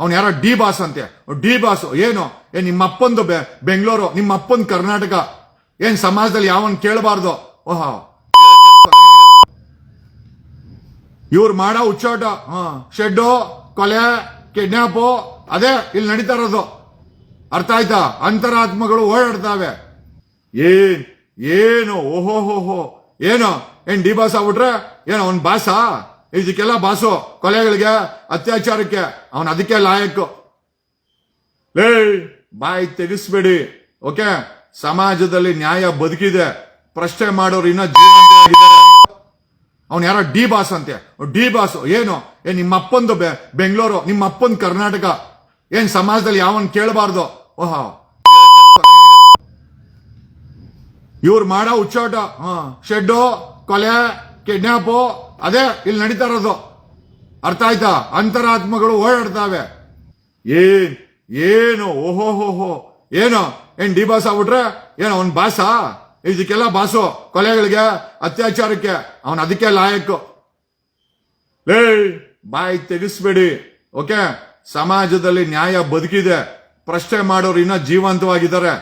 ಅವ್ನು ಯಾರೋ D boss ಅಂತೆ. ಡಿ ಬಾಸ್, ಏನು? ಏ ನಿಮ್ಮ ಅಪ್ಪಂದು ಬೆಂಗಳೂರು ನಿಮ್ಮ ಅಪ್ಪಂದು ಕರ್ನಾಟಕ. ಏನ್ ಸಮಾಜದಲ್ಲಿ ಯಾವನ್ ಕೇಳಬಾರ್ದು? ಓಹೋ. ಇವ್ರು ಮಾಡೋ ಹುಚ್ಚಾಟ. ಹ, ಶೆಡ್ಡು, ಕೊಲೆ, ಕಿಡ್ನಾಪು, ಅದೇ ಇಲ್ಲಿ ನಡೀತಾ ಇರೋದು. ಅರ್ಥ ಆಯ್ತಾ? ಅಂತರಾತ್ಮಗಳು ಓಡಾಡ್ತಾವೆ. ಏನ್, ಏನು? ಓಹೋ ಹೋ ಹೋ ಏನು? ಏನ್ ಡಿ ಬಾಸ್ ಆಗ್ಬಿಟ್ರೆ? ಏನೋ, ಅವ್ನ್ ಬಾಸಾ? ಇದಕ್ಕೆಲ್ಲ ಬಾಸು, ಕೊಲೆಗಳಿಗೆ, ಅತ್ಯಾಚಾರಕ್ಕೆ, ಅವನ ಅದಕ್ಕೆ ಲಾಯಕ್ಕು ಲೇ ಬಾಯಿ ತೆಗಿಸ್ಬೇಡಿ, ಓಕೆ? ಸಮಾಜದಲ್ಲಿ ನ್ಯಾಯ ಬದುಕಿದೆ. ಪ್ರಶ್ನೆ ಮಾಡೋರು ಇನ್ನ ಜೀವಂತವಾಗಿದ್ದಾರೆ ಅವ್ನು ಯಾರೋ ಡಿ ಬಾಸ್ ಅಂತೆ. ಡಿ ಬಾಸ್, ಏನು? ಏನ್ ನಿಮ್ಮ ಅಪ್ಪಂದು ಬೆ- ಬೆಂಗಳೂರು ನಿಮ್ಮ ಅಪ್ಪಂದು ಕರ್ನಾಟಕ. ಏನ್ ಸಮಾಜದಲ್ಲಿ ಯಾವನ್ ಕೇಳಬಾರ್ದು? ಓಹ್. ಇವ್ರು ಮಾಡೋ ಹುಚ್ಚಾಟ, ಹ, ಶೆಡ್ಡು, ಕೊಲೆ, ಕಿಡ್ನಾಪು ಅದೇ ಇಲ್ಲಿ ನಡೀತಾ ಇರೋದು. ಅರ್ಥ ಆಯ್ತಾ? ಅಂತರಾತ್ಮಗಳು ಓಡಾಡ್ತಾವೆ. ಏನ್, ಏನು ಓಹೋ ಹೋ ಏನು? ಏನ್ ಡಿ ಬಾಸ್ ಆಗ್ಬಿಟ್ರೆ? ಏನು, ಅವನ್ ಬಾಸಾ? ಇದಕ್ಕೆಲ್ಲ ಬಾಸು. ಕೊಲೆಗಳಿಗೆ, ಅತ್ಯಾಚಾರಕ್ಕೆ. ಅವನ್ ಅದಕ್ಕೆ ಲಾಯಕ್ಕು ಲೇ, ಬಾಯಿ ತೆಗಿಸ್ಬೇಡಿ. ಓಕೆ? ಸಮಾಜದಲ್ಲಿ ನ್ಯಾಯ ಬದುಕಿದೆ. ಪ್ರಶ್ನೆ ಮಾಡೋರು ಇನ್ನ ಜೀವಂತವಾಗಿದ್ದಾರೆ.